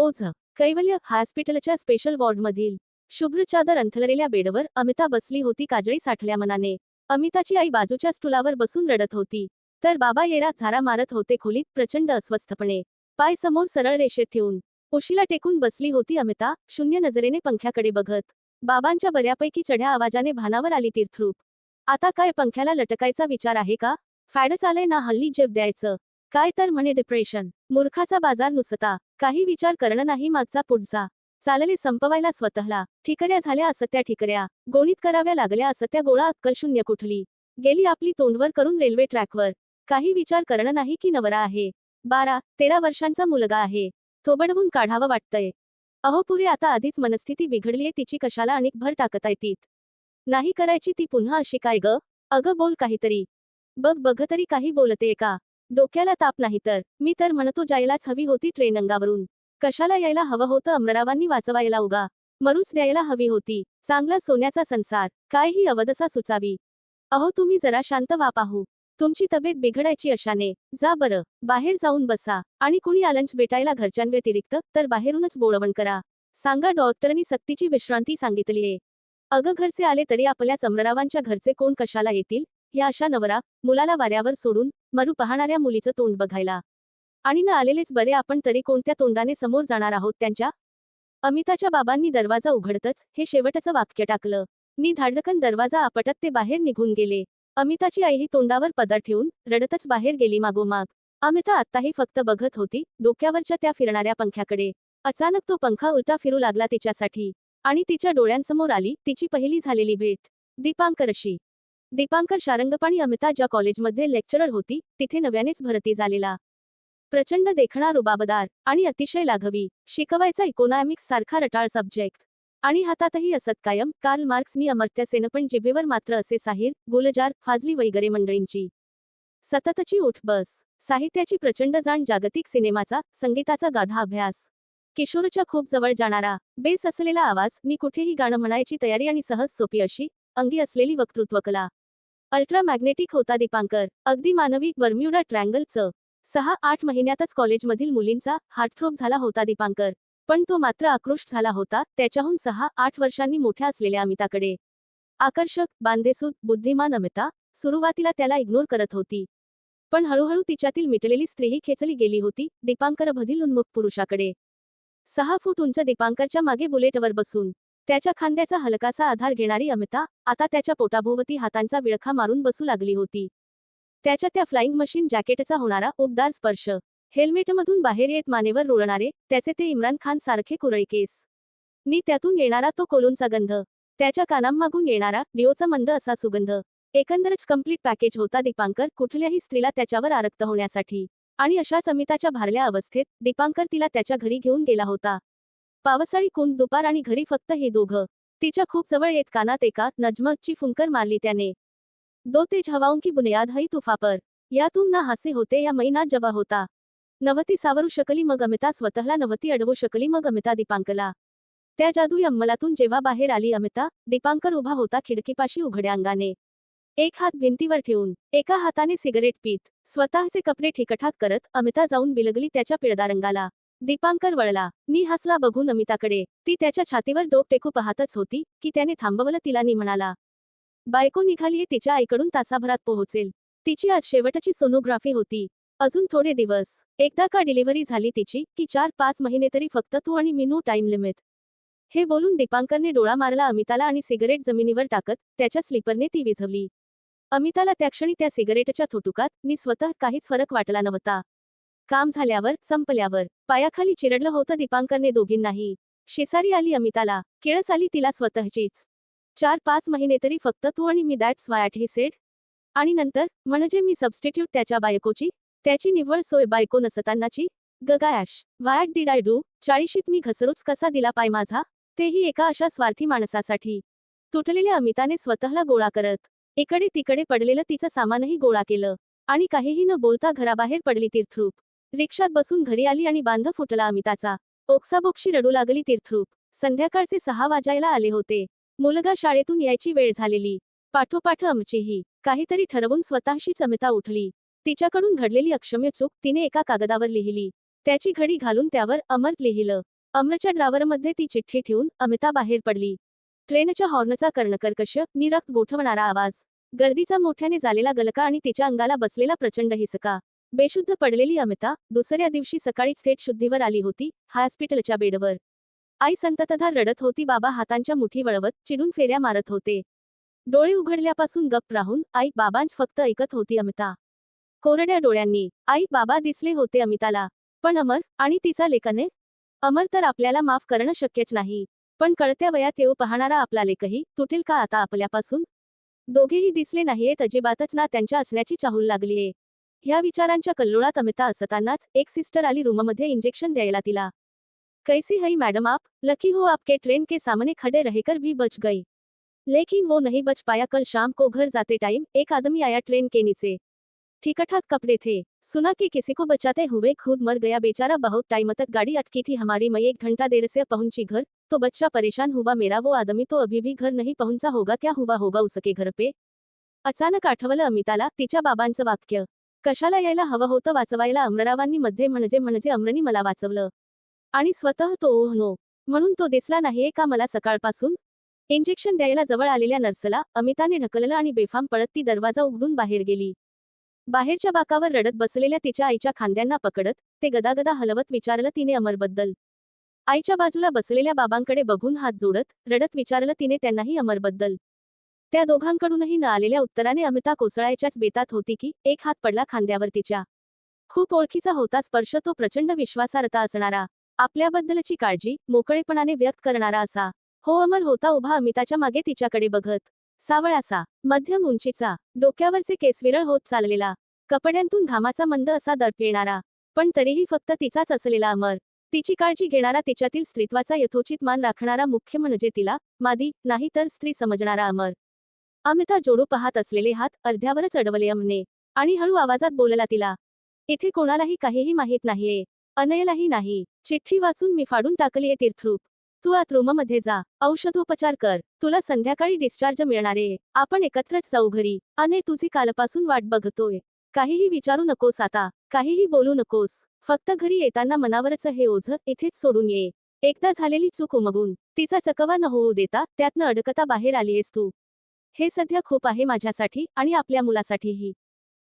ओझ कैवल्य हॉस्पिटलच्या स्पेशल वॉर्डमधील शुभ्र चादर अंथरलेल्या बेडवर अमिता बसली होती काजळी साठल्या मनाने. अमिताची आई बाजूच्या स्टुलावर बसून रडत होती. तर बाबा येरा झारा मारत होते खोलीत प्रचंड अस्वस्थपणे. पाय समोर सरळ रेषेत ठेवून उशीला टेकून बसली होती अमिता शून्य नजरेने पंख्याकडे बघत. बाबांच्या बऱ्यापैकी चढ्या आवाजाने भानावर आली तीर्थरूप. आता काय पंख्याला लटकायचा विचार आहे का? फॅडच आलंय ना हल्ली जेव द्यायचं. काय तर म्हणे डिप्रेशन मूर्खाचा बाजार नुसता. काही विचार करणं नाही मागचा पुढचा. चालले संपवायला स्वतःला. ठिकऱ्या झाल्या असत्या ठिकऱ्या. गोणीत कराव्या लागल्या असत्या गोळा अक्कल शून्य कुठली. गेली आपली तोंडवर करून रेल्वे ट्रॅकवर. काही विचार करणं नाही की नवरा आहे. बारा तेरा वर्षांचा मुलगा आहे. थोबडवून काढावं वाटतंय. अहो पुरे आता आधीच मनस्थिती बिघडलीये तिची कशाला अनेक भर टाकताय तीत. नाही करायची ती पुन्हा अशी काय ग? अगं बोल काहीतरी. बघ बघ तरी काही बोलते का? डोक्याला ताप नाही तर. मी तर म्हणतो जायलाच हवी होती ट्रेन अंगावरून. कशाला यायला हवं होतं अमरावांनी वाचवायला उगा. मरूच द्यायला हवी होती. चांगला सोन्याचा संसार. काय ही अवदसा सुचावी. अहो तुम्ही जरा शांत वा पाहू. तुमची तब्येत बिघडायची अशाने. जा बरं. बाहेर जाऊन बसा. आणि कुणी आलंच भेटायला घरच्यांव्यतिरिक्त तर बाहेरूनच बोळवण करा. सांगा डॉक्टरांनी सक्तीची विश्रांती सांगितलीये. अगं घरचे आले तरी आपल्याच अमरावांच्या घरचे कोण कशाला येतील? या अशा नवरा मुलाला वाऱ्यावर सोडून मरू पाहणाऱ्या मुलीचं तोंड बघायला. आणि न आलेलेच बरे आपण तरी कोणत्या तोंडाने समोर जाणार आहोत त्यांच्या? अमिताच्या बाबांनी दरवाजा उघडतच हे शेवटचं वाक्य टाकलं. मी धाडकन दरवाजा आपटत ते बाहेर निघून गेले. अमिताची आईही तोंडावर पदर ठेवून रडतच बाहेर गेली मागोमाग. अमिता आत्ताही फक्त बघत होती डोक्यावरच्या त्या फिरणाऱ्या पंख्याकडे. अचानक तो पंखा उलटा फिरू लागला तिच्यासाठी. आणि तिच्या डोळ्यांसमोर आली तिची पहिली झालेली भेट. दीपांकरशी दीपांकर शारंगपाणी अमिता ज्या कॉलेजमध्ये लेक्चरर होती तिथे नव्यानेच भरती झालेला. प्रचंड देखणा रुबाबदार आणि अतिशय लाघवी शिकवायचा इकॉनॉमिक्स सारखा रटाळ सब्जेक्ट. आणि हातातही असत कायम कार्ल मार्क्सनी अमर्त्य सेन पण जिभेवर मात्र असे साहिर गुलजार फाजली वगैरे मंडळींची. सततची उठबस साहित्याची प्रचंड जाण जागतिक सिनेमाचा संगीताचा गाढा अभ्यास. किशोरच्या खूप जवळ जाणारा बेस असलेला आवाज नि कुठेही गाणं म्हणायची तयारी आणि सहज सोपी अशी अंगी असलेली वक्तृत्व अल्ट्रा मॅग्नेटिक होता दीपांकर. अगदी मानवी बर्म्युडा ट्रँगलचं. सहा आठ महिन्यातच कॉलेजमधील मुलींचा हार्टथ्रोप झाला होता दीपांकर. पण तो मात्र आक्रोश झाला होता त्याच्याहून सहा आठ वर्षांनी मोठ्या असलेल्या अमिताकडे. आकर्षक बांधेसूद बुद्धिमान अमिता सुरुवातीला त्याला इग्नोर करत होती. पण हळूहळू तिच्यातील मिटलेली स्त्रीही खेचली गेली होती दीपांकर भदिल उन्मुख पुरुषाकडे. सहा फूट उंच दीपांकरच्या मागे बुलेटवर बसून. त्याच्या खांद्याचा हलकासा आधार घेणारी अमिता आता त्याच्या पोटाभोवती हातांचा विळखा मारून बसू लागली होती. त्याच्या त्या फ्लाइंग मशीन जॅकेटचा होणारा उबदार स्पर्श हेल्मेटमधून बाहेर येत मानेवर रुळणारे त्याचे ते इम्रान खान सारखे कुरळकेस केस. त्यातून येणारा तो कोलूनचा गंध त्याच्या कानांमागून येणारा डिओचा मंद असा सुगंध एकंदरच कंप्लीट पॅकेज होता दीपांकर कुठल्याही स्त्रीला त्याच्यावर आरक्त होण्यासाठी. आणि अशाच अमिताच्या भारल्या अवस्थेत दीपांकर तिला त्याच्या घरी घेऊन गेला होता. पावसाळी कुंद दुपार आणि घरी फक्त हे दोघं. तिच्या खूप जवळ येत कानात एका नजमतची फुंकर मारली त्याने. दो तेज हवाओं की बुनियाद हई तुफापर. यातून ना हासे होते या मैना जवा होता. नवती सावरू शकली मग अमिता स्वतःला नवती अडवू शकली मग अमिता दीपांकला. त्या जादुई अंमलातून जेव्हा बाहेर आली अमिता दीपांकर उभा होता खिडकीपाशी उघड्या अंगाने. एक हात भिंतीवर ठेवून एका हाताने सिगरेट पीत स्वतःचे कपडे ठिकठाक करत अमिता जाऊन बिलगली त्याच्या पिळदारंगाला. दीपांकर वळला. मी हसला बघून अमिताकडे. ती त्याच्या छातीवर डोक टेकू पाहतच होती की त्याने थांबवलं तिला नी म्हणाला. बायको निघालीये तिच्या आईकडून तासाभरात पोहोचेल. तिची आज शेवटची सोनोग्राफी होती. अजून थोडे दिवस. एकदा का डिलिव्हरी झाली तिची की चार पाच महिने तरी फक्त तू आणि मिनू टाइम लिमिट. हे बोलून दीपांकरने डोळा मारला अमिताला आणि सिगरेट जमिनीवर टाकत त्याच्या स्लीपरने ती विझवली. अमिताला त्या क्षणी त्या सिगरेटच्या थोटुकात मी स्वतः काहीच फरक वाटला नव्हता. काम झाल्यावर संपल्यावर. पायाखाली चिरडलं होतं दीपांकरने दोघींनाही. शेसारी आली अमिताला. केळस आली तिला स्वतःचीच. चार पाच महिने तरी फक्त तू आणि मी दॅट्स वायट ही सेड. आणि नंतर म्हणजे मी सबस्टिट्यूट त्याच्या बायकोची त्याची निव्वळ सोय बायको नसतानाची गगायाश वायट डीड आय डू? चाळीशीत मी घसरूच कसा दिला पाय माझा? तेही एका अशा स्वार्थी माणसासाठी. तुटलेल्या अमिताने स्वतःला गोळा करत इकडे तिकडे पडलेलं तिचं सामानही गोळा केलं. आणि काहीही न बोलता घराबाहेर पडली तीर्थरूप. रिक्षात बसून घरी आली आणि बांध फुटला अमिताचा. ओक्साबोक्षी रडू लागली तीर्थरूप. संध्याकाळचे सहा वाजायला आले होते. मुलगा शाळेतून यायची वेळ झालेली. पाठोपाठ आमचीही. काहीतरी ठरवून स्वतःशीच अमिता उठली. तिच्याकडून घडलेली अक्षम्य चूक तिने एका कागदावर लिहिली. त्याची घडी घालून त्यावर अमर लिहिलं. अमरच्या ड्रावरमध्ये ती चिठ्ठी ठेवून अमिता बाहेर पडली. ट्रेनच्या हॉर्नचा कर्णकर्कश निरक्त गोठवणारा आवाज. गर्दीचा मोठ्याने झालेला गलका आणि तिच्या अंगाला बसलेला प्रचंड हिसका. बेशुद्ध पडलेली अमिता दुसऱ्या दिवशी सकाळीच थेट शुद्धीवर आली होती हॉस्पिटलच्या बेडवर. आई संततधार रडत होती बाबा हातांच्या मुठी वळवत चिडून फेऱ्या मारत होते. डोळे उघडल्यापासून गप्प राहून आई बाबांच फक्त ऐकत होती अमिता. कोरड्या डोळ्यांनी आई बाबा दिसले होते अमिताला. पण अमर आणि तिचा लेखने? अमर तर आपल्याला माफ करणं शक्यच नाही. पण कळत्या वयात येऊ पाहणारा आपला लेखही तुटेल का आता आपल्यापासून? दोघेही दिसले नाहीयेत अजिबातच ना त्यांच्या असण्याची चाहूल लागलीये. ह्या विचारांच्या कल्लोळात अमिता असतानाच एक सिस्टर आली रूममध्ये इंजेक्शन द्यायला तिला. कैसी हई मैडम आप? लकी हो आपके ट्रेन के सामने खड़े रहकर भी बच गई. लेकिन वो नहीं बच पाया कल शाम को घर जाते टाइम एक आदमी आया ट्रेन के नीचे। ठीक ठाक कपड़े थे। सुना कि किसी को बचाते हुए खुद मर गया बेचारा बहुत टाइम तक गाड़ी अटकी थी। हमारी मैं एक घंटा देर से पहुंची घर तो बच्चा परेशान हुआ। मेरा वो आदमी तो अभी भी घर नहीं पहुंचा होगा। क्या हुआ होगा उसके घर पे? अचानक आठवलं अमिताला तिच्या बाबांचं वाक्य. कशाला यायला हवं होतं वाचवायला अमररावांनी मध्ये म्हणजे म्हणजे अमरनी मला वाचवलं. आणि स्वतः तो ओह नो म्हणून तो दिसला नाहीये का मला सकाळपासून? इंजेक्शन द्यायला जवळ आलेल्या नर्सला अमिताने ढकललं आणि बेफाम पळत ती दरवाजा उघडून बाहेर गेली. बाहेरच्या बाकावर रडत बसलेल्या तिच्या आईच्या खांद्यांना पकडत ते गदागदा हलवत विचारलं तिने अमरबद्दल. आईच्या बाजूला बसलेल्या बाबांकडे बघून हात जोडत रडत विचारलं तिने त्यांनाही अमरबद्दल. त्या दोघांकडूनही न आलेल्या उत्तराने अमिता कोसळायच्याच बेतात होती की एक हात पडला खांद्यावर तिच्या. खूप ओळखीचा होता स्पर्श तो प्रचंड विश्वासार्हता असणारा. आपल्याबद्दलची काळजी मोकळेपणाने व्यक्त करणारा असा. हो अमर होता उभा अमिताच्या मागे तिच्याकडे बघत. सावळासा मध्यम उंचीचा डोक्यावरचे केस विरळ होत चाललेला. कपड्यांतून घामाचा मंद असा दडप येणारा. पण तरीही फक्त तिचाच असलेला अमर. तिची काळजी घेणारा तिच्यातील स्त्रीत्वाचा यथोचित मान राखणारा मुख्य म्हणजे तिला मादी नाही तर स्त्री समजणारा अमर. अमिता जोडू पाहत असलेले हात अर्ध्यावरच अडवले अमने आणि हळू आवाजात बोलला तिला इथे कोणालाही काहीही माहीत नाहीये अनयलाही नाही चिठ्ठी वाचून मी फाडून टाकलीये तीर्थरूप. तू आत रूममध्ये जा औषधोपचार कर तुला संध्याकाळी डिस्चार्ज मिळणारे. आपण एकत्रच जाऊ घरी. अने तुझी कालपासून वाट बघतोय. काहीही विचारू नकोस आता काहीही बोलू नकोस. फक्त घरी येताना मनावरच हे ओझ इथेच सोडून ये. एकदा झालेली चूक उमगून तिचा चकवा न होऊ देता त्यातनं अडकता बाहेर आलीयस तू. हे सध्या खूप आहे माझ्यासाठी आणि आपल्या मुलासाठीही.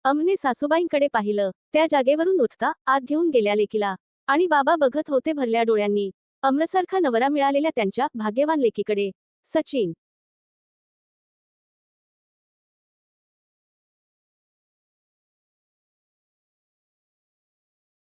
अमने सासूबाईंकडे पाहिलं त्या जागेवरून उठता आत घेऊन गेल्या लेकीला. आणि बाबा बघत होते भरल्या डोळ्यांनी. अमरसारखा नवरा मिळालेल्या त्यांच्या भाग्यवान लेकीकडे. सचिन